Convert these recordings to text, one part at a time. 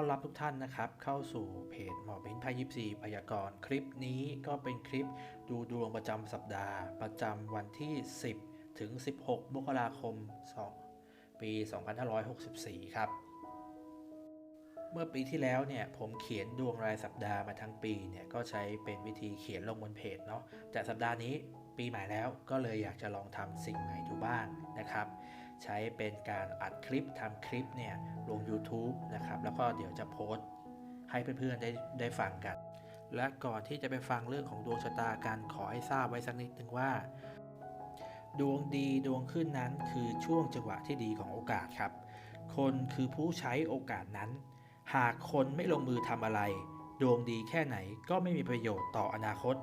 ต้อนรับทุกท่านนะครับ เข้าสู่เพจหมอบินพายิปซีพยากรณ์คลิปนี้ก็เป็นคลิปดูดวงประจำสัปดาห์ ประจำวันที่ 10 ถึง 16 มกราคม 2 ปี 2564 ครับ เมื่อปีที่แล้วเนี่ยผมเขียนดวงรายสัปดาห์มาทั้งปีเนี่ยก็ใช้เป็นวิธีเขียนลงบนเพจเนาะแต่สัปดาห์นี้ปีใหม่แล้วก็เลยอยากจะลองทำสิ่งใหม่ดูบ้างนะครับ ใช้เป็นการอัดคลิปทำคลิปเนี่ยลง YouTube นะครับแล้วก็เดี๋ยวจะโพสต์ให้เพื่อนๆได้ได้ฟังกัน และก่อนที่จะไปฟังเรื่องของดวงชะตากันขอให้ทราบไว้สักนิดนึงว่า ดวงดีดวงขึ้นนั้นคือช่วงจังหวะที่ดีของโอกาสครับ คนคือผู้ใช้โอกาสนั้น หากคนไม่ลงมือทำอะไร ดวงดีแค่ไหนก็ไม่มีประโยชน์ต่ออนาคต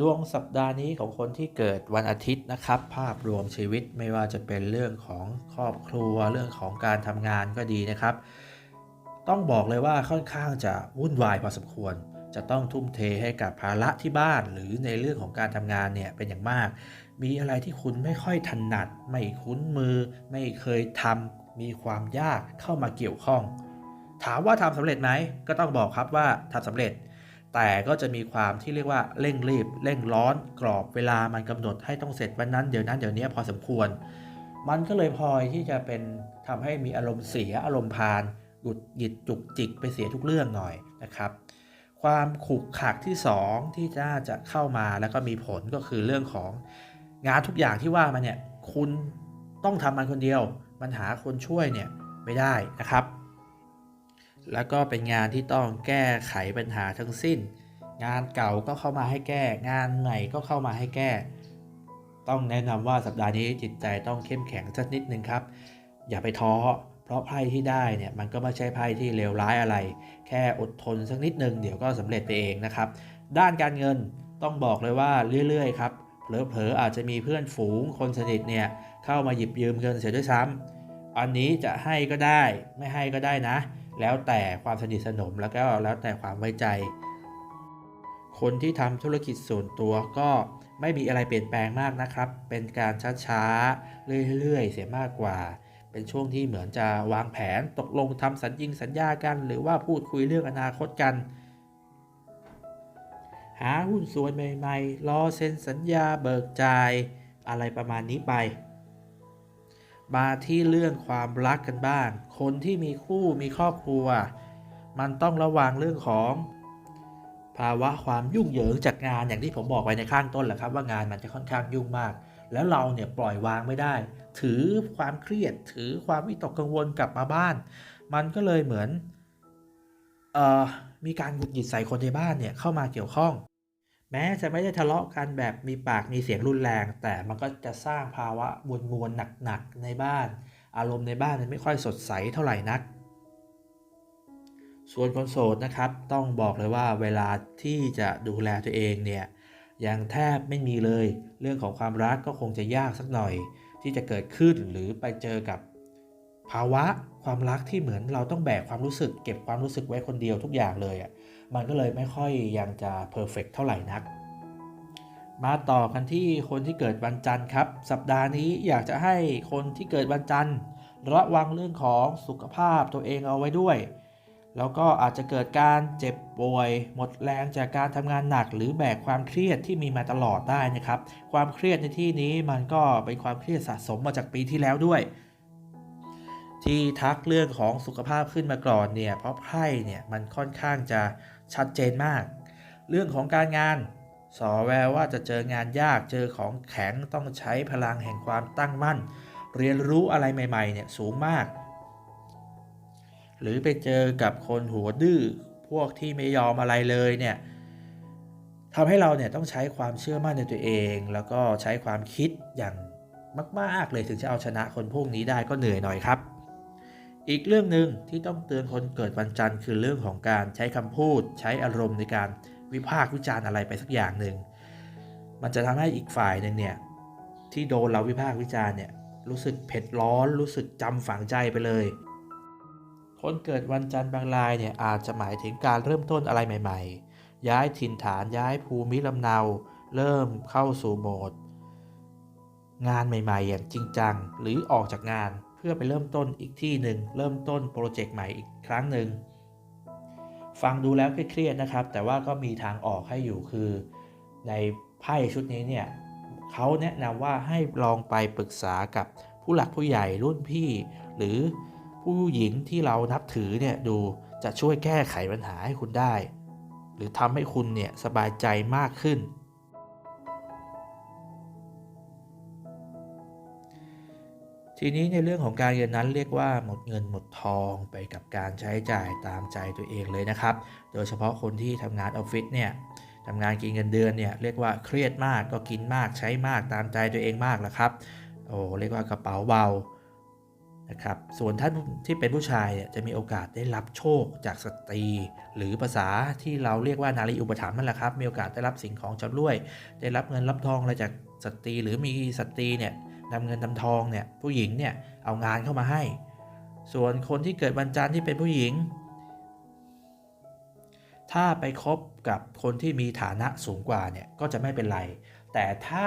ดวงสัปดาห์นี้ของคนที่เกิดวันอาทิตย์นะครับ ภาพรวมชีวิตไม่ว่าจะเป็นเรื่องของครอบครัวเรื่องของการทำงานก็ดีนะครับ ต้องบอกเลยว่าค่อนข้างจะวุ่นวายพอสมควร จะต้องทุ่มเทให้กับภาระที่บ้าน หรือในเรื่องของการทำงานเนี่ยเป็นอย่างมาก มีอะไรที่คุณไม่ค่อยถนัด ไม่คุ้นมือ ไม่เคยทำมีความยากเข้ามาเกี่ยวข้อง ถามว่าทำสำเร็จไหมก็ต้องบอกครับว่าทำสำเร็จ แต่ก็จะมีความที่เรียกว่าเร่งรีบ เร่งร้อนกรอบเวลามันกำหนดให้ต้องเสร็จวันนั้นเดี๋ยวนั้นเดี๋ยวนี้พอสมควร มันก็เลยพลอยที่จะเป็นทำให้มีอารมณ์เสียอารมณ์พานหยุดหยิดจุกจิกไปเสียทุกเรื่องหน่อยนะครับ ความขุกขักที่ 2 ที่น่าจะเข้ามาแล้วก็มีผลก็คือเรื่องของงานทุกอย่างที่ว่ามาเนี่ยคุณต้องทำมันคนเดียว มันหาคนช่วยเนี่ยไม่ได้นะครับ แล้วก็เป็นงานที่ต้องแก้ไขปัญหาทั้งสิ้น งานเก่าก็เข้ามาให้แก้ งานใหม่ก็เข้ามาให้แก้ ต้องแนะนำว่าสัปดาห์นี้จิตใจต้องเข้มแข็งสักนิดนึงครับ อย่าไปท้อเพราะไพ่ที่ได้เนี่ยมันก็ไม่ใช่ไพ่ที่เลวร้ายอะไร แค่อดทนสักนิดนึงเดี๋ยวก็สำเร็จไปเองนะครับ ด้านการเงินต้องบอกเลยว่าเรื่อยๆครับเผลอๆอาจจะมีเพื่อนฝูงคนสนิทเนี่ยเข้ามาหยิบยืมเงินเสียด้วยซ้ำอันนี้จะให้ก็ได้ไม่ให้ก็ได้นะ แล้วแต่ความสนิทสนมแล้วก็แล้วแต่ความไว้ใจ คนที่ทำธุรกิจส่วนตัวก็ไม่มีอะไรเปลี่ยนแปลงมากนะครับ เป็นการช้าๆ เรื่อยๆ เสียมากกว่า เป็นช่วงที่เหมือนจะวางแผนตกลงทำสัญญิงสัญญากัน หรือว่าพูดคุยเรื่องอนาคตกัน หาหุ้นส่วนใหม่ๆ รอเซ็นสัญญาเบิกจ่าย อะไรประมาณนี้ไป มาที่เรื่องความรักกันบ้าง คนที่มีคู่มีครอบครัว มันต้องระวังเรื่องของ ภาวะความยุ่งเหยิงจากงานอย่างที่ผมบอกไว้ในข้างต้นแหละครับ ว่างานมันจะค่อนข้างยุ่งมาก แล้วเราเนี่ยปล่อยวางไม่ได้ ถือความเครียด ถือความวิตกกังวลกลับมาบ้าน มันก็เลยเหมือนออมีการหงุดหงิดใส่คนในบ้านเนี่ยเข้ามาเกี่ยวข้อง แม้จะไม่ได้ทะเลาะกันแบบมีปากมีเสียงรุนแรง แต่มันก็จะสร้างภาวะมวลมวลหนักๆในบ้าน อารมณ์ในบ้านมันไม่ค่อยสดใสเท่าไหร่นัก ส่วนคนโสดนะครับ ต้องบอกเลยว่าเวลาที่จะดูแลตัวเองเนี่ยยังแทบไม่มีเลย เรื่องของความรักก็คงจะยากสักหน่อย ที่จะเกิดขึ้นหรือไปเจอกับ ภาวะความรักที่เหมือนเราต้องแบกความรู้สึก เก็บความรู้สึกไว้คนเดียวทุกอย่างเลยอะ มันก็เลยไม่ค่อยยังจะเพอร์เฟกเท่าไหร่นัก มาต่อกันที่คนที่เกิดวันจันทร์ครับ สัปดาห์นี้อยากจะให้คนที่เกิดวันจันทร์ระวังเรื่องของสุขภาพตัวเองเอาไว้ด้วย แล้วก็อาจจะเกิดการเจ็บป่วย หมดแรงจากการทำงานหนัก หรือแบกความเครียดที่มีมาตลอดได้นะครับ ความเครียดในที่นี้มันก็เป็นความเครียดสะสมมาจากปีที่แล้วด้วย ที่ทักเรื่องของสุขภาพขึ้นมาก่อนเนี่ยเพราะไพ่เนี่ยมันค่อนข้างจะ ชัดเจนมาก เรื่องของการงานสอแววว่าจะเจองานยากเจอของแข็งต้องใช้พลังแห่งความตั้งมั่น เรียนรู้อะไรใหม่ๆเนี่ยสูงมาก หรือไปเจอกับคนหัวดื้อพวกที่ไม่ยอมอะไรเลยเนี่ยทำให้เราเนี่ยต้องใช้ความเชื่อมั่นในตัวเอง แล้วก็ใช้ความคิดอย่างมาก ๆ เลยถึงจะเอาชนะคนพวกนี้ได้ก็เหนื่อยหน่อยครับ อีกเรื่องหนึ่งที่ต้องเตือนคนเกิดวันจันทร์คือเรื่องของการใช้คำพูด ใช้อารมณ์ในการวิพากษ์วิจารณ์อะไรไปสักอย่างหนึ่ง มันจะทำให้อีกฝ่ายหนึ่งเนี่ยที่โดนเราวิพากษ์วิจารณ์เนี่ยรู้สึกเผ็ดร้อนรู้สึกจำฝังใจไปเลย คนเกิดวันจันทร์บางรายเนี่ยอาจจะหมายถึงการเริ่มต้นอะไรใหม่ ๆ ย้ายถิ่นฐานย้ายภูมิลำเนา เริ่มเข้าสู่โหมด งานใหม่ ๆ อย่างจริงจังหรือออกจากงาน พื่อไปเริ่มต้นอีกที่หนึ่งเริ่มต้นโปรเจกต์ใหม่อีกครั้งหนึ่งฟังดูแล้วเครียดนะครับ แต่ว่าก็มีทางออกให้อยู่คือ ในไพ่ชุดนี้เนี่ยเขาแนะนำว่าให้ลองไปปรึกษากับผู้หลักผู้ใหญ่รุ่นพี่ หรือผู้หญิงที่เรานับถือเนี่ยดูจะช่วยแก้ไขปัญหาให้คุณได้ หรือทำให้คุณเนี่ยสบายใจมากขึ้น ทีนี้ในเรื่องของการเงินนั้นเรียกว่าหมดเงินหมดทองไปกับการใช้จ่ายตามใจตัวเองเลยนะครับ โดยเฉพาะคนที่ทำงานออฟฟิศเนี่ยทำงานกินเงินเดือนเนี่ยเรียกว่าเครียดมากก็กินมากใช้มากตามใจตัวเองมากแล้วครับโอ้เรียกว่ากระเป๋าเบานะครับส่วนท่านที่เป็นผู้ชายเนี่ยจะมีโอกาสได้รับโชคจากสตรี หรือภาษาที่เราเรียกว่านารีอุปถัมภ์นั่นแหละครับ มีโอกาสได้รับสิ่งของจำรวย ได้รับเงินรับทองอะไรจากสตรี หรือมีสตรีเนี่ย นำเงินนำทองเนี่ยผู้หญิงเนี่ยเอางานเข้ามาให้ ส่วนคนที่เกิดวันจันทร์ที่เป็นผู้หญิง ถ้าไปคบกับคนที่มีฐานะสูงกว่าเนี่ยก็จะไม่เป็นไร แต่ถ้า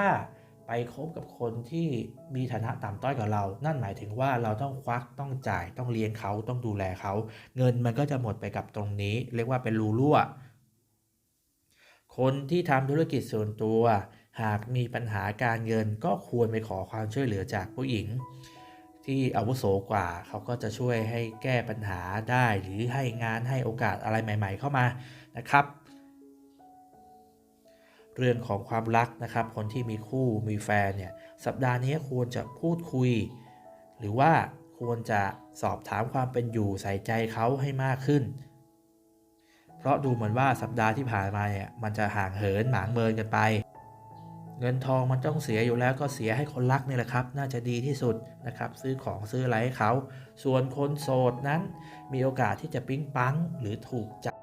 ไปคบกับคนที่มีฐานะต่ำต้อยกว่าเรา นั่นหมายถึงว่าเราต้องควักต้องจ่ายต้องเลี้ยงเขาต้องดูแลเขา เงินมันก็จะหมดไปกับตรงนี้ เรียกว่าเป็นรูรั่ว คนที่ทำธุรกิจส่วนตัว หากมีปัญหาการเงินก็ควรไปขอความช่วยเหลือจากผู้หญิง ที่อาวุโสกว่าเขาก็จะช่วยให้แก้ปัญหาได้หรือให้งานให้โอกาสอะไรใหม่ ๆ เข้ามานะครับ เรื่องของความรักนะครับ คนที่มีคู่มีแฟนเนี่ยสัปดาห์นี้ควรจะพูดคุย หรือว่าควรจะสอบถามความเป็นอยู่ใส่ใจเขาให้มากขึ้น เพราะดูเหมือนว่าสัปดาห์ที่ผ่านมาเนี่ยมันจะห่างเหินหมางเมินกันไป เงินทองมันต้องเสียอยู่แล้วก็เสียให้คนรักนี่แหละครับ น่าจะดีที่สุดนะครับ ซื้อของซื้ออะไรให้เขา ส่วนคนโสดนั้น มีโอกาสที่จะปิ๊งปังหรือถูกจับ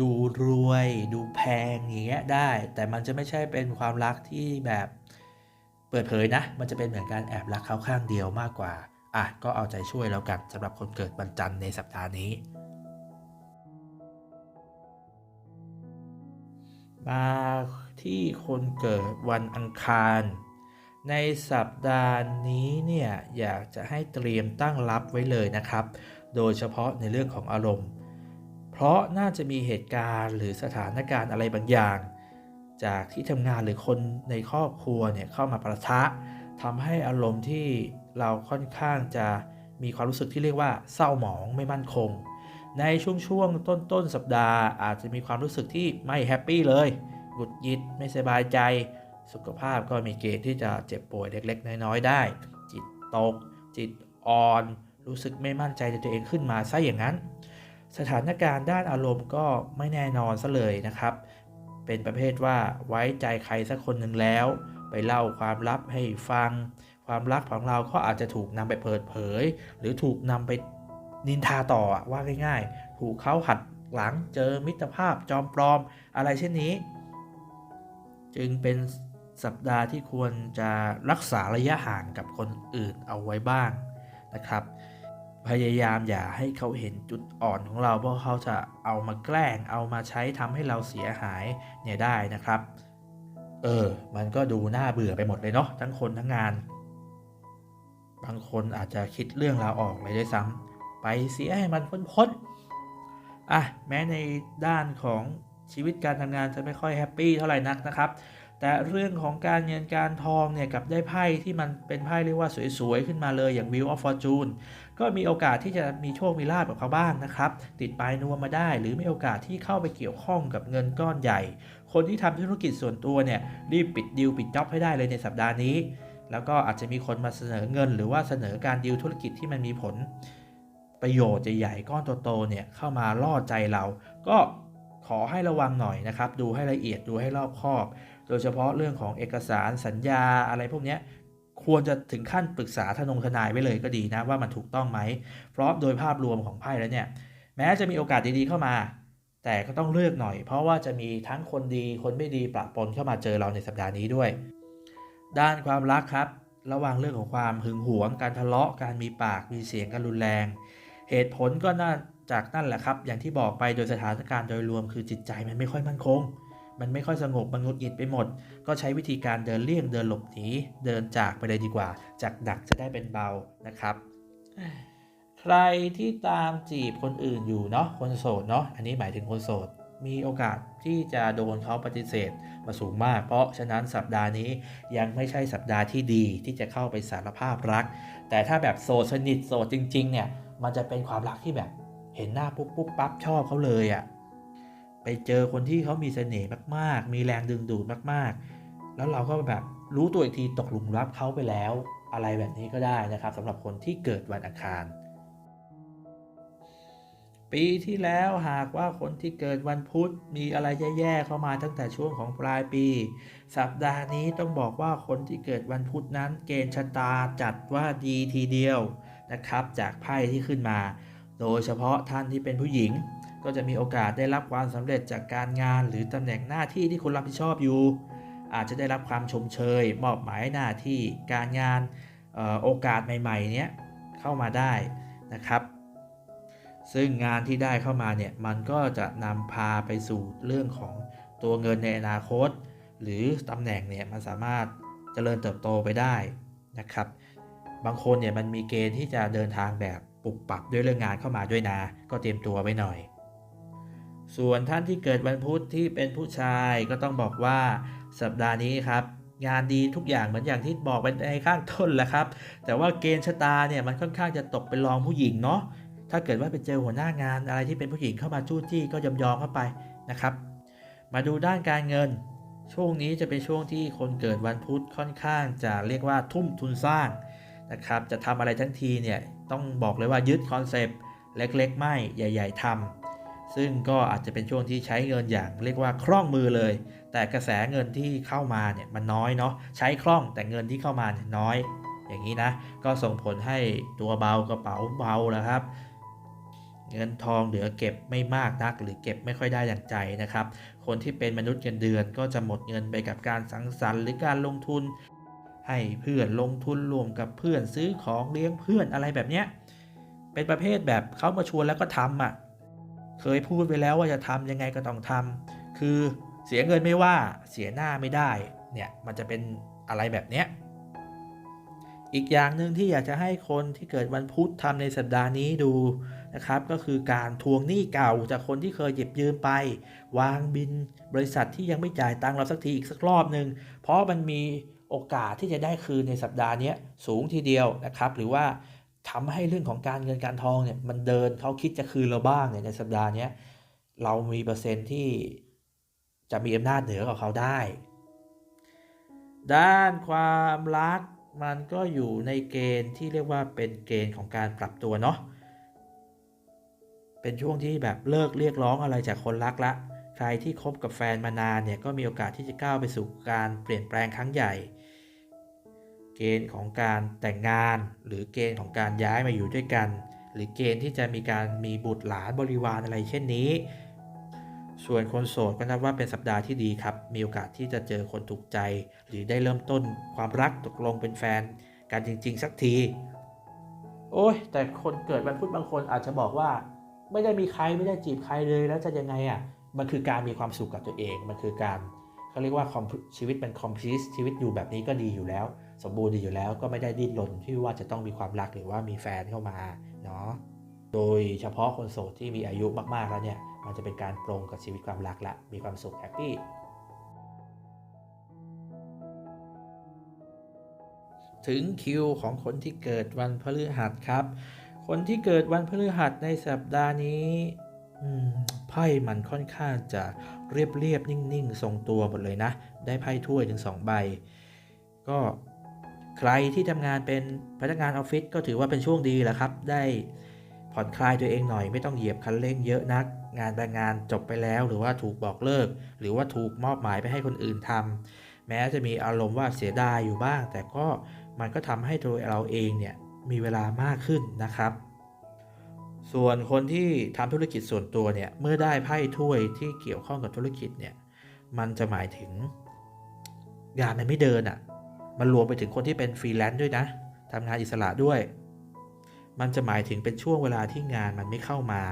ดูรวยดูแพงอย่างเงี้ยได้ แต่มันจะไม่ใช่เป็นความรักที่แบบเปิดเผยนะ มันจะเป็นเหมือนการแอบรักเขาข้างเดียวมากกว่า อะ ก็เอาใจช่วยแล้วกันสำหรับคนเกิดวันจันทร์ในสัปดาห์นี้ มาที่คนเกิดวันอังคาร ในสัปดาห์นี้เนี่ยอยากจะให้เตรียมตั้งรับไว้เลยนะครับ โดยเฉพาะในเรื่องของอารมณ์ เพราะน่าจะมีเหตุการณ์หรือสถานการณ์อะไรบางอย่าง จากที่ทำงานหรือคนในครอบครัวเนี่ยเข้ามาประทะทำให้อารมณ์ที่เราค่อนข้างจะมีความรู้สึกที่เรียกว่าเศร้าหมองไม่มั่นคง ในช่วงช่วงต้นต้นๆสัปดาห์ อาจจะมีความรู้สึกที่ไม่แฮปปี้เลยหงุดหงิดไม่สบายใจ สุขภาพก็มีเกณฑ์ที่จะเจ็บป่วยเล็ก ๆ น้อย ๆ ได้ จิตตก จิตอ่อน รู้สึกไม่มั่นใจในตัวเองขึ้นมาซะอย่างนั้น สถานการณ์ด้านอารมณ์ก็ไม่แน่นอนซะเลยนะครับ เป็นประเภทว่าไว้ใจใครสักคนหนึ่งแล้ว ไปเล่าความลับให้ฟัง ความรักของเราก็อาจจะถูกนำไปเปิดเผย หรือถูกนำไป นินทาต่อว่าง่ายๆ ถูกเขาหัดหลังเจอมิตรภาพจอมปลอมอะไรเช่นนี้ จึงเป็นสัปดาห์ที่ควรจะรักษาระยะห่างกับคนอื่นเอาไว้บ้างนะครับ พยายามอย่าให้เขาเห็นจุดอ่อนของเรา เพราะเขาจะเอามาแกล้งเอามาใช้ทำให้เราเสียหายเนี่ยได้นะครับ เออ มันก็ดูน่าเบื่อไปหมดเลยเนาะทั้งคนทั้งงาน บางคนอาจจะคิดเรื่องราวออกเลยด้วยซ้ำ ไปเสียให้มันพ้นๆอะแม้ในด้านของชีวิตการทำงานจะไม่ค่อยแฮปปี้เท่าไหร่นักนะครับแต่เรื่องของการเงินการทองเนี่ยกับได้ไพ่ที่มันเป็นไพ่เรียกว่าสวยๆ ขึ้นมาเลยอย่าง Wheel of Fortune ก็มีโอกาสที่จะมีโชคมีลาบกับเขาบ้างนะครับ ติดปลายนวมมาได้ หรือมีโอกาสที่เข้าไปเกี่ยวข้องกับเงินก้อนใหญ่ คนที่ทำธุรกิจส่วนตัวเนี่ยรีบปิดดีลปิดจ็อบให้ได้เลยในสัปดาห์นี้ แล้วก็อาจจะมีคนมาเสนอเงิน หรือว่าเสนอการดีลธุรกิจที่มันมีผล ประโยชน์ใหญ่ๆก้อนโตๆเนี่ยเข้ามาล่อใจเรา ก็ขอให้ระวังหน่อยนะครับ ดูให้ละเอียดดูให้รอบคอบ โดยเฉพาะเรื่องของเอกสารสัญญาอะไรพวกนี้ควรจะถึงขั้นปรึกษาทนงทนายไว้เลยก็ดีนะว่ามันถูกต้องไหม เพราะโดยภาพรวมของไพ่แล้วเนี่ยแม้จะมีโอกาสดีๆเข้ามา แต่ก็ต้องเลือกหน่อย เพราะว่าจะมีทั้งคนดีคนไม่ดีปะปนเข้ามาเจอเราในสัปดาห์นี้ด้วย ด้านความรักครับ ระหว่างเรื่องของความหึงหวง การทะเลาะการมีปากมีเสียงกันรุนแรง เหตุผลก็น่าจากนั่นแหละครับ อย่างที่บอกไปโดยสถานการณ์โดยรวมคือจิตใจมันไม่ค่อยมั่นคง มันไม่ค่อยสงบมันงุดหงิดไปหมด ก็ใช้วิธีการเดินเลี่ยงเดินหลบหนีเดินจากไปเลยดีกว่า จากดักจะได้เป็นเบานะครับ ใครที่ตามจีบคนอื่นอยู่เนาะคนโสดเนาะอันนี้หมายถึงคนโสดมีโอกาสที่จะโดนเขาปฏิเสธมาสูงมาก เพราะฉะนั้นสัปดาห์นี้ยังไม่ใช่สัปดาห์ที่ดีที่จะเข้าไปสารภาพรัก แต่ถ้าแบบโสดสนิทโสดจริง ๆ เนี่ย มันจะเป็นความรักที่แบบ เห็นหน้าปุ๊บปุ๊บปั๊บชอบเขาเลยอะ่ะไปเจอคนที่เขามีเสน่ห์มากๆ มีแรงดึงดูดมากๆ แล้วเราก็แบบรู้ตัวอีกทีตกหลุมรักเขาไปแล้ว อะไรแบบนี้ก็ได้นะครับสำหรับคนที่เกิดวันอังคาร ปีที่แล้วหากว่าคนที่เกิดวันพุธมีอะไรแย่ๆเข้ามาตั้งแต่ช่วงของปลายปี สัปดาห์นี้ต้องบอกว่าคนที่เกิดวันพุธนั้นเกณฑ์ชะตาจัดว่าดีทีเดียว นะครับจากไพ่ที่ขึ้นมา โดยเฉพาะท่านที่เป็นผู้หญิง ก็จะมีโอกาสได้รับความสำเร็จจากการงาน หรือตำแหน่งหน้าที่ที่คุณรับผิดชอบอยู่ อาจจะได้รับความชมเชย มอบหมายหน้าที่การงานออโอกาสใหม่ๆเนี้ยเข้ามาได้นะครับซึ่งงานที่ได้เข้ามาเนี่ยมันก็จะนำพาไปสู่เรื่องของตัวเงินในอนาคต หรือตำแหน่งเนี่ยมันสามารถเจริญเติบโตไปได้นะครับ บางคนเนี่ยมันมีเกณฑ์ที่จะเดินทางแบบปรับปรับด้วยเรื่องงานเข้ามาด้วยนะ ก็เตรียมตัวไว้หน่อย ส่วนท่านที่เกิดวันพุธที่เป็นผู้ชายก็ต้องบอกว่าสัปดาห์นี้ครับ งานดีทุกอย่างเหมือนอย่างที่บอกไปในข้างต้นแหละครับ แต่ว่าเกณฑ์ชะตาเนี่ยมันค่อนข้างจะตกเป็นรองผู้หญิงเนาะถ้าเกิดว่าไปเจอหัวหน้างานอะไรที่เป็นผู้หญิงเข้ามาจู้จี้ก็ยอมยอมเข้าไปนะครับ มาดูด้านการเงิน ช่วงนี้จะเป็นช่วงที่คนเกิดวันพุธค่อนข้างจะเรียกว่าทุ่มทุนสร้าง นะครับ จะทำอะไรทั้งทีเนี่ยต้องบอกเลยว่ายึดคอนเซปต์เล็กๆ ไม่ใหญ่ ๆทำซึ่งก็อาจจะเป็นช่วงที่ใช้เงินอย่างเรียกว่าคล่องมือเลย แต่กระแสเงินที่เข้ามาเนี่ยมันน้อยเนาะใช้คล่องแต่เงินที่เข้ามาเนี่ยน้อย อย่างนี้นะก็ส่งผลให้ตัวเบากระเป๋าเบาแล้วครับเงินทองเหลือเก็บไม่มากนัก หรือเก็บไม่ค่อยได้อย่างใจนะครับ คนที่เป็นมนุษย์เงินเดือนก็จะหมดเงินไปกับการสังสรรค์หรือการลงทุน ให้เพื่อนลงทุนรวมกับเพื่อนซื้อของเลี้ยงเพื่อนอะไรแบบเนี้ยเป็นประเภทแบบเขามาชวนแล้วก็ทำอะเคยพูดไปแล้วว่าจะทำยังไงก็ต้องทำคือเสียเงินไม่ว่าเสียหน้าไม่ได้เนี่ยมันจะเป็นอะไรแบบเนี้ยอีกอย่างหนึ่งที่อยากจะให้คนที่เกิดวันพุธทำในสัปดาห์นี้ดูนะครับ ก็คือการทวงหนี้เก่าจากคนที่เคยหยิบยืมไป วางบินบริษัทที่ยังไม่จ่ายตังค์เราสักทีอีกสักรอบหนึ่งเพราะมันมี โอกาสที่จะได้คืนในสัปดาห์นี้สูงทีเดียวนะครับ หรือว่าทำให้เรื่องของการเงินการทองเนี่ยมันเดินเขาคิดจะคืนเราบ้างเนี่ยในสัปดาห์นี้เรามีเปอร์เซ็นต์ที่จะมีอำนาจเหนือกว่าเขาได้ ด้านความรักมันก็อยู่ในเกณฑ์ที่เรียกว่าเป็นเกณฑ์ของการปรับตัวเนาะเป็นช่วงที่แบบเลิกเรียกร้องอะไรจากคนรักละ ใครที่คบกับแฟนมานานเนี่ยก็มีโอกาสที่จะก้าวไปสู่การเปลี่ยนแปลงครั้งใหญ่ เกณฑ์ของการแต่งงาน หรือเกณฑ์ของการย้ายมาอยู่ด้วยกัน หรือเกณฑ์ที่จะมีการมีบุตรหลานบริวารอะไรเช่นนี้ ส่วนคนโสดก็นับว่าเป็นสัปดาห์ที่ดีครับ มีโอกาสที่จะเจอคนถูกใจ หรือได้เริ่มต้นความรักตกลงเป็นแฟนกันจริง ๆ สักที โอ้ยแต่คนเกิดวันพุธบางคนอาจจะบอกว่า ไม่ได้มีใครไม่ได้จีบใครเลยแล้วจะยังไงอะ่ะมันคือการมีความสุขกับตัวเอง มันคือการเขาเรียกว่าชีวิตเป็นคอมพลีชีวิตอยู่แบบนี้ก็ดีอยู่แล้ว สมบูรณ์ดีอยู่แล้วก็ไม่ได้ดิ้นรนที่ว่าจะต้องมีความรักหรือว่ามีแฟนเข้ามาเนาะโดยเฉพาะคนโสดที่มีอายุมากๆแล้วเนี่ยมันจะเป็นการปรงกับชีวิตความรักละมีความสุขแฮปปี้ถึงคิวของคนที่เกิดวันพฤหัสครับ คนที่เกิดวันพฤหัสในสัปดาห์นี้ไพ่มันค่อนข้างจะเรียบเรียบนิ่งๆ ทรงตัวหมดเลยนะ ได้ไพ่ถ้วยถึง 2 ใบ ก็ ใครที่ทำงานเป็นพนักงานออฟฟิศก็ถือว่าเป็นช่วงดีแหละครับ ได้ผ่อนคลายตัวเองหน่อยไม่ต้องเหยียบคันเร่งเยอะนัก งานบางงานจบไปแล้ว หรือว่าถูกบอกเลิก หรือว่าถูกมอบหมายไปให้คนอื่นทำแม้จะมีอารมณ์ว่าเสียดายอยู่บ้าง แต่ก็มันก็ทำให้ตัวเราเองเนี่ยมีเวลามากขึ้นนะครับ ส่วนคนที่ทำธุรกิจส่วนตัวเนี่ยเมื่อได้ไพ่ถ้วยที่เกี่ยวข้องกับธุรกิจเนี่ยมันจะหมายถึงงานมันไม่เดินอะ่ะ มันรวมไปถึงคนที่เป็นฟรีแลนซ์ด้วยนะทำงานอิสระด้วย มันจะหมายถึงเป็นช่วงเวลาที่งานมันไม่เข้ามา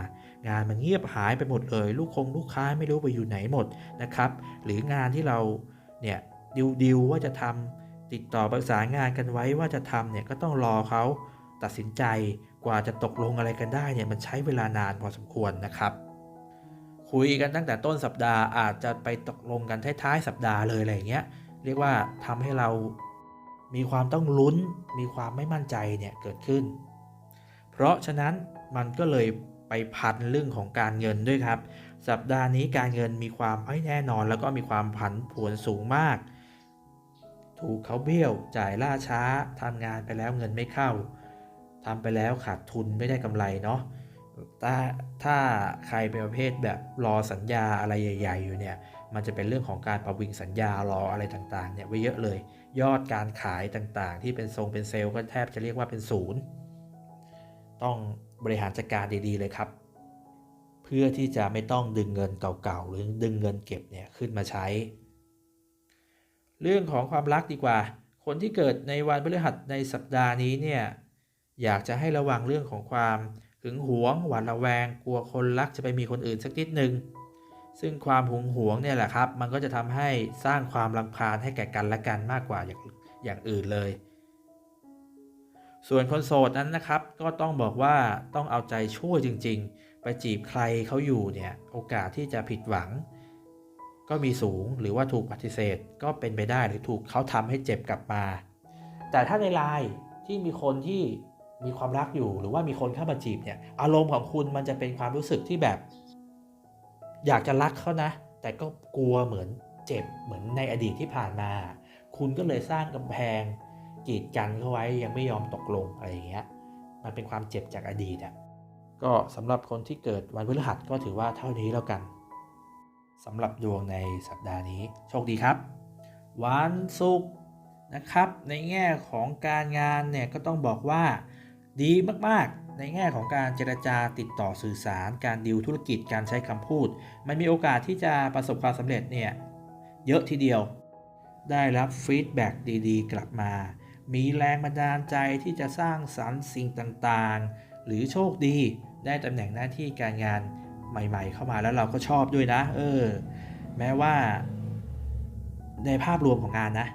งานมันเงียบหายไปหมดเลย ลูกคงลูกค้าไม่รู้ไปอยู่ไหนหมดนะครับ หรืองานที่เราเนี่ยดิวดิวว่าจะทำติดต่อประสานงานกันไว้ว่าจะทำเนี่ยก็ต้องรอเขาตัดสินใจกว่าจะตกลงอะไรกันได้เนี่ยมันใช้เวลานานพอสมควรนะครับ คุยกันตั้งแต่ต้นสัปดาห์อาจจะไปตกลงกันท้ายๆสัปดาห์เลยอะไรเงี้ยเรียกว่าทำให้เรา มีความต้องลุ้น มีความไม่มั่นใจเนี่ยเกิดขึ้น เพราะฉะนั้นมันก็เลยไปพันเรื่องของการเงินด้วยครับ สัปดาห์นี้การเงินมีความไม่แน่นอน แล้วก็มีความผันผวนสูงมาก ถูกเขาเบี้ยวจ่ายล่าช้าทำงานไปแล้วเงินไม่เข้าทำไปแล้วขาดทุนไม่ได้กำไรเนาะถ้าถ้าใครเป็นประเภทแบบรอสัญญาอะไรใหญ่ ๆ อยู่เนี่ย มันจะเป็นเรื่องของการประวิงสัญญารออะไรต่างๆเนี่ยไว้เยอะเลย ยอดการขายต่างๆ ที่เป็นทรงเป็นเซลล์ก็แทบจะเรียกว่าเป็นศูนย์ต้องบริหารจัดการดีๆเลยครับ เพื่อที่จะไม่ต้องดึงเงินเก่าๆ หรือดึงเงินเก็บเนี่ยขึ้นมาใช้ เรื่องของความรักดีกว่า คนที่เกิดในวันพฤหัสในสัปดาห์นี้เนี่ยอยากจะให้ระวังเรื่องของความหึงหวงหวาดระแวง กลัวคนรักจะไปมีคนอื่นสักนิดหนึ่ง ซึ่งความหึงหวงเนี่ยแหละครับ มันก็จะทำให้สร้างความรำคาญให้แก่กันและกันมากกว่าอย่างอย่างอื่นเลย ส่วนคนโสดนั้นนะครับ ก็ต้องบอกว่าต้องเอาใจช่วยจริง ๆ ไปจีบใครเขาอยู่เนี่ยโอกาสที่จะผิดหวัง ก็มีสูงหรือว่าถูกปฏิเสธก็เป็นไปได้หรือถูกเขาทำให้เจ็บกลับมา แต่ถ้าในไลน์ที่มีคนที่มีความรักอยู่หรือว่ามีคนเข้ามาจีบเนี่ยอารมณ์ของคุณมันจะเป็นความรู้สึกที่แบบ อยากจะรักเขานะ แต่ก็กลัวเหมือนเจ็บเหมือนในอดีตที่ผ่านมา คุณก็เลยสร้างกำแพงกีดกันเขาไว้ยังไม่ยอมตกลงอะไรอย่างเงี้ยมันเป็นความเจ็บจากอดีตอะก็สำหรับคนที่เกิดวันพฤหัสก็ถือว่าเท่านี้แล้วกันสำหรับดวงในสัปดาห์นี้โชคดีครับ วันศุกร์นะครับ ในแง่ของการงานเนี่ยก็ต้องบอกว่าดีมากๆ ในแง่ของการเจรจาติดต่อสื่อสาร การดิวธุรกิจการใช้คำพูด มันมีโอกาสที่จะประสบความสำเร็จเนี่ยเยอะทีเดียว ได้รับฟีดแบ็กดีๆ กลับมา มีแรงบันดาลใจที่จะสร้างสรรค์สิ่งต่างๆ หรือโชคดีได้ตำแหน่งหน้าที่การงานใหม่ ๆ เข้ามาแล้วเราก็ชอบด้วยนะ เออ แม้ว่า ในภาพรวมของงานนะ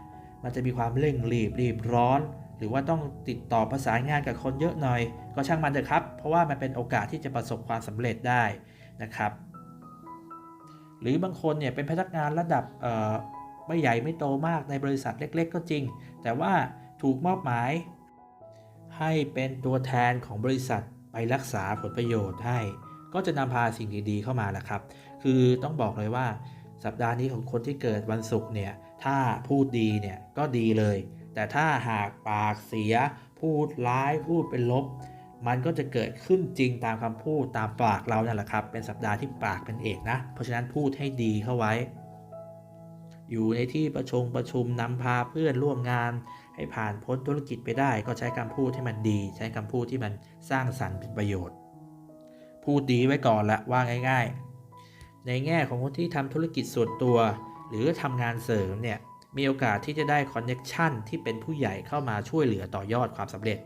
มันจะมีความเร่งรีบรีบร้อน หรือว่าต้องติดต่อประสานงานกับคนเยอะหน่อย ก็ช่างมันเถอะครับ เพราะว่ามันเป็นโอกาสที่จะประสบความสำเร็จได้นะครับ หรือบางคนเนี่ยเป็นพนักงานระดับไม่ใหญ่ไม่โตมากในบริษัทเล็ก ๆ ก็จริง แต่ว่าถูกมอบหมาย ให้เป็นตัวแทนของบริษัทไปรักษาผลประโยชน์ให้ ก็จะนำพาสิ่งดีๆเข้ามาแหละครับ คือต้องบอกเลยว่าสัปดาห์นี้ของคนที่เกิดวันศุกร์เนี่ย ถ้าพูดดีเนี่ยก็ดีเลย แต่ถ้าหากปากเสีย พูดร้ายพูดเป็นลบ มันก็จะเกิดขึ้นจริงตามคำพูดตามปากเรานั่นแหละครับ เป็นสัปดาห์ที่ปากเป็นเอกนะ เพราะฉะนั้นพูดให้ดีเข้าไว้ อยู่ในที่ประชุมประชุมนำพาเพื่อนร่วมงาน ให้ผ่านพ้นธุรกิจไปได้ ก็ใช้คำพูดที่มันดี ใช้คำพูดที่มันสร้างสรรค์เป็นประโยชน์ พูดดีไว้ก่อนละว่าง่าย ๆ ในแง่ของคนที่ทำธุรกิจส่วนตัว หรือทำงานเสริมเนี่ย มีโอกาสที่จะได้คอนเน็ชันที่เป็นผู้ใหญ่เข้ามาช่วยเหลือต่อยอดความสำเร็จ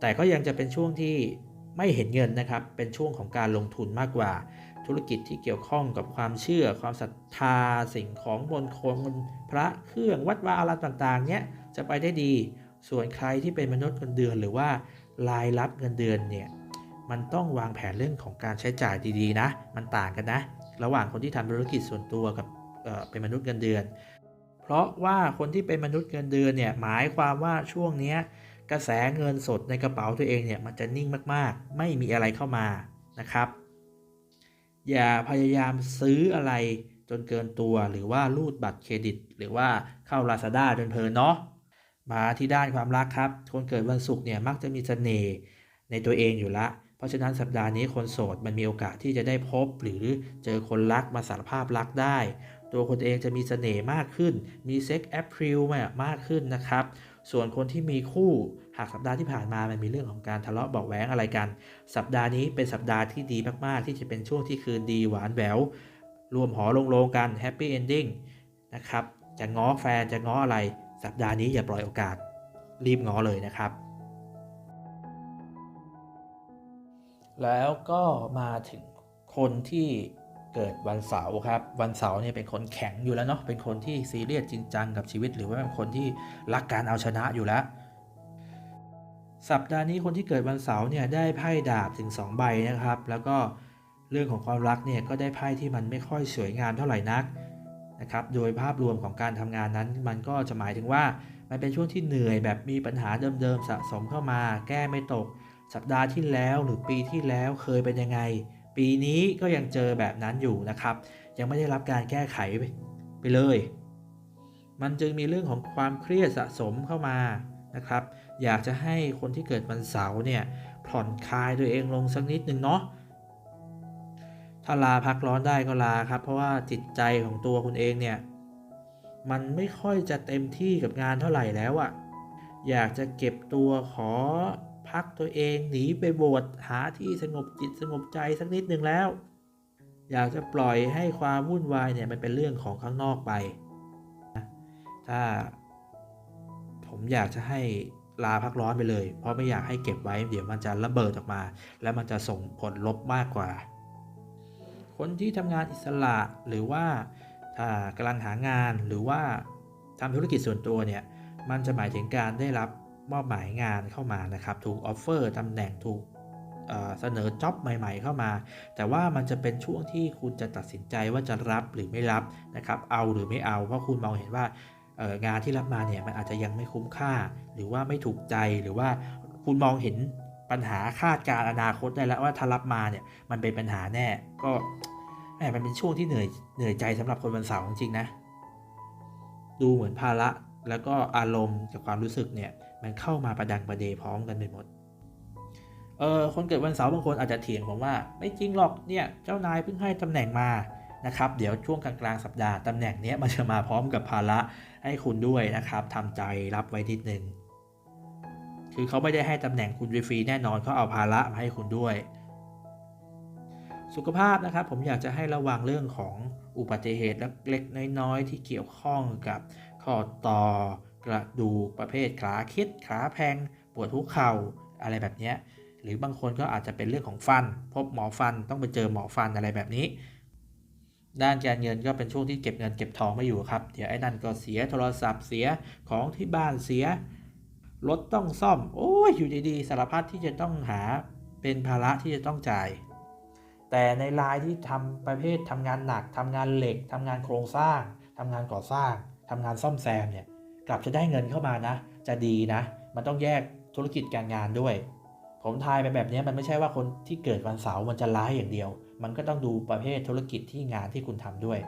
แต่ก็ยังจะเป็นช่วงที่ไม่เห็นเงินนะครับ เป็นช่วงของการลงทุนมากกว่า ธุรกิจที่เกี่ยวข้องกับความเชื่อ ความศรัทธา สิ่งของบนคงพระเครื่องวัดวาอารามต่างๆ เนี้ยจะไปได้ดี ส่วนใครที่เป็นมนุษย์เงินเดือน หรือว่ารายรับเงินเดือนเนี่ย มันต้องวางแผนเรื่องของการใช้จ่ายดีๆนะ มันต่างกันนะ ระหว่างคนที่ทำธุรกิจส่วนตัวกับเเป็นมนุษย์เงินเดือน เพราะว่าคนที่เป็นมนุษย์เงินเดือนเนี่ยหมายความว่าช่วงนี้กระแสเงินสดในกระเป๋าตัวเองเนี่ยมันจะนิ่งมากๆ ไม่มีอะไรเข้ามานะครับ อย่าพยายามซื้ออะไรจนเกินตัวหรือว่ารูดบัตรเครดิต หรือว่าเข้า Lazada จนเพลินเนาะมาที่ด้านความรักครับ คนเกิดวันศุกร์เนี่ยมักจะมีเสน่ห์ในตัวเองอยู่ละ เพราะฉะนั้นสัปดาห์นี้คนโสดมันมีโอกาสที่จะได้พบ หรือเจอคนรักมาสารภาพรักได้ ตัวคนเองจะมีเสน่ห์มากขึ้น มีเซ็กแอปพริลมากขึ้นนะครับ ส่วนคนที่มีคู่หากสัปดาห์ที่ผ่านมามันมีเรื่องของการทะเลาะเบาแหวงอะไรกัน สัปดาห์นี้เป็นสัปดาห์ที่ดีมาก ๆ ที่จะเป็นช่วงที่คืนดีหวานแหววรวมหอลงโลงกันแฮปปี้เอนดิ้งนะครับ จะง้อแฟนจะง้ออะไร สัปดาห์นี้อย่าปล่อยโอกาส รีบง้อเลยนะครับ แล้วก็มาถึงคนที่ เกิดวันเสาร์ครับ วันเสาร์เนี่ยเป็นคนแข็งอยู่แล้วเนาะเป็นคนที่ซีเรียสจริงจังกับชีวิต หรือว่าเป็นคนที่รักการเอาชนะอยู่แล้ว สัปดาห์นี้คนที่เกิดวันเสาร์เนี่ยได้ไพ่ดาบถึง 2 ใบนะครับ แล้วก็เรื่องของความรักเนี่ยก็ได้ไพ่ที่มันไม่ค่อยสวยงามเท่าไหร่นักนะครับ โดยภาพรวมของการทำงานนั้น มันก็จะหมายถึงว่ามันเป็นช่วงที่เหนื่อยแบบมีปัญหาเดิมๆสะสมเข้ามา แก้ไม่ตก สัปดาห์ที่แล้วหรือปีที่แล้วเคยเป็นยังไง ปีนี้ก็ยังเจอแบบนั้นอยู่นะครับ ยังไม่ได้รับการแก้ไขไปไปเลย มันจึงมีเรื่องของความเครียดสะสมเข้ามานะครับ อยากจะให้คนที่เกิดวันเสาร์เนี่ยผ่อนคลายตัวเองลงสักนิดหนึ่งเนาะถ้าลาพักร้อนได้ก็ลาครับ เพราะว่าจิตใจของตัวคุณเองเนี่ยมันไม่ค่อยจะเต็มที่กับงานเท่าไหร่แล้วอะอยากจะเก็บตัวขอ พักตัวเองหนีไปโบสถ์หาที่สงบจิตสงบใจสักนิดหนึ่งแล้ว อยากจะปล่อยให้ความวุ่นวายเนี่ยมันเป็นเรื่องของข้างนอกไป ถ้า ผมอยากจะให้ลาพักร้อนไปเลย เพราะไม่อยากให้เก็บไว้ เดี๋ยวมันจะระเบิดออกมา แล้วมันจะส่งผลลบมากกว่า คนที่ทำงานอิสระหรือว่าถ้ากำลังหางานหรือว่าทำธุรกิจส่วนตัวเนี่ยมันจะหมายถึงการได้รับ มอบหมายงานเข้ามานะครับ ถูกออฟเฟอร์ตำแหน่งถูกเสนอจ็อบใหม่ ๆ เข้ามา แต่ว่ามันจะเป็นช่วงที่คุณจะตัดสินใจว่าจะรับหรือไม่รับนะครับ เอาหรือไม่เอา เพราะคุณมองเห็นว่างานที่รับมาเนี่ยมันอาจจะยังไม่คุ้มค่า หรือว่าไม่ถูกใจ หรือว่าคุณมองเห็นปัญหาคาดการณ์อนาคตได้แล้วว่าถ้ารับมาเนี่ยมันเป็นปัญหาแน่ ก็แหมมันเป็นช่วงที่เหนื่อยเหนื่อยใจสำหรับคนวันเสาร์จริงๆนะ ดูเหมือนภาระแล้วก็อารมณ์กับความรู้สึกเนี่ย มันเข้ามาประดังประเดพร้อมกันไปหมด เออคนเกิดวันเสาร์บางคนอาจจะเถียงผมว่า ไม่จริงหรอกเนี่ยเจ้านายเพิ่งให้ตำแหน่งมานะครับ เดี๋ยวช่วงกลางๆสัปดาห์ตำแหน่งเนี้ยมันจะมาพร้อมกับภาระให้คุณด้วยนะครับทำใจรับไว้นิดนึงคือเขาไม่ได้ให้ตำแหน่งคุณฟรีแน่นอนเขาเอาภาระมาให้คุณด้วย สุขภาพนะครับผมอยากจะให้ระวังเรื่องของอุบัติเหตุเล็กๆน้อยๆที่เกี่ยวข้องกับข้อต่อ กระดูกประเภทขาคิดขาแพงปวดหัวเข่าอะไรแบบนี้หรือบางคนก็อาจจะเป็นเรื่องของฟัน พบหมอฟันต้องไปเจอหมอฟันอะไรแบบนี้ ด้านการเงินก็เป็นช่วงที่เก็บเงินเก็บทองไม่อยู่ครับ เดี๋ยวไอ้นั่นก็เสียโทรศัพท์เสียของที่บ้านเสียรถต้องซ่อม โอ้ยอยู่ดีๆสารพัดที่จะต้องหาเป็นภาระที่จะต้องจ่าย แต่ในรายที่ทำประเภททำงานหนักทำงานเหล็กทำงานโครงสร้างทำงานก่อสร้างทำงานซ่อมแซมเนี่ย กลับจะได้เงินเข้ามานะ จะดีนะ มันต้องแยกธุรกิจการงานด้วย ผมทายไปแบบนี้มันไม่ใช่ว่าคนที่เกิดวันเสาร์มันจะร้ายอย่างเดียว มันก็ต้องดูประเภทธุรกิจที่งานที่คุณทำด้วย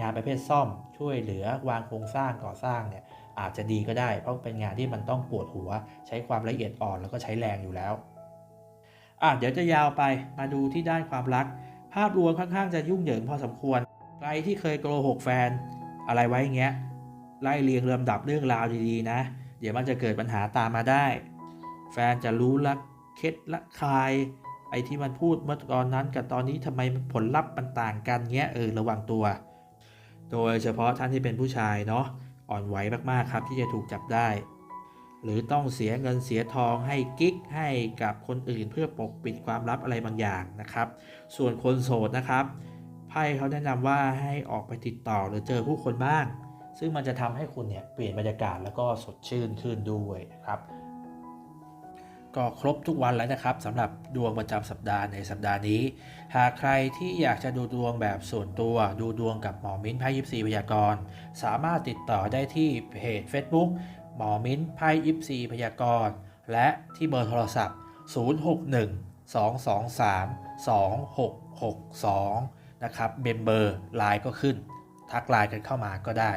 งานประเภทซ่อมช่วยเหลือวางโครงสร้างก่อสร้างเนี่ยอาจจะดีก็ได้ เพราะเป็นงานที่มันต้องปวดหัว ใช้ความละเอียดอ่อนแล้วก็ใช้แรงอยู่แล้วอะเดี๋ยวจะยาวไปมาดูที่ด้านความรัก ภาพรวมค่อนข้างจะยุ่งเหยิงพอสมควรใครที่เคยโกหกแฟน อะไรไว้เงี้ย ไล่เรียงลำดับเรื่องราวดีๆนะ เดี๋ยวมันจะเกิดปัญหาตามมาได้ แฟนจะรู้ละเคล็ดละคาย ไอ้ที่มันพูดเมื่อตอนนั้นกับตอนนี้ทำไมผลลัพธ์มันต่างกันเงี้ยเออระวังตัว โดยเฉพาะท่านที่เป็นผู้ชายเนาะอ่อนไหวมากๆครับที่จะถูกจับได้ หรือต้องเสียเงินเสียทองให้กิ๊กให้กับคนอื่นเพื่อปกปิดความลับอะไรบางอย่างนะครับ ส่วนคนโสดนะครับไพ่เขาแนะนำว่าให้ออกไปติดต่อหรือเจอผู้คนบ้าง ซึ่งมันจะทำให้คุณเนี่ยเปลี่ยนบรรยากาศแล้วก็สดชื่นขึ้นด้วยนะครับก็ครบทุกวันแล้วนะครับสำหรับดวงประจำสัปดาห์ในสัปดาห์นี้ หากใครที่อยากจะดูดวงแบบส่วนตัว ดูดวงกับหมอมิ้นไพ่ยิปซีพยากรณ์ สามารถติดต่อได้ที่เพจ Facebook หมอมิ้นไพ่ยิปซีพยากรณ์ และที่เบอร์โทรศัพท์ 061 223 2662 นะครับเมมเบอร์ไลน์ก็ขึ้น ทักไลน์กันเข้ามาก็ได้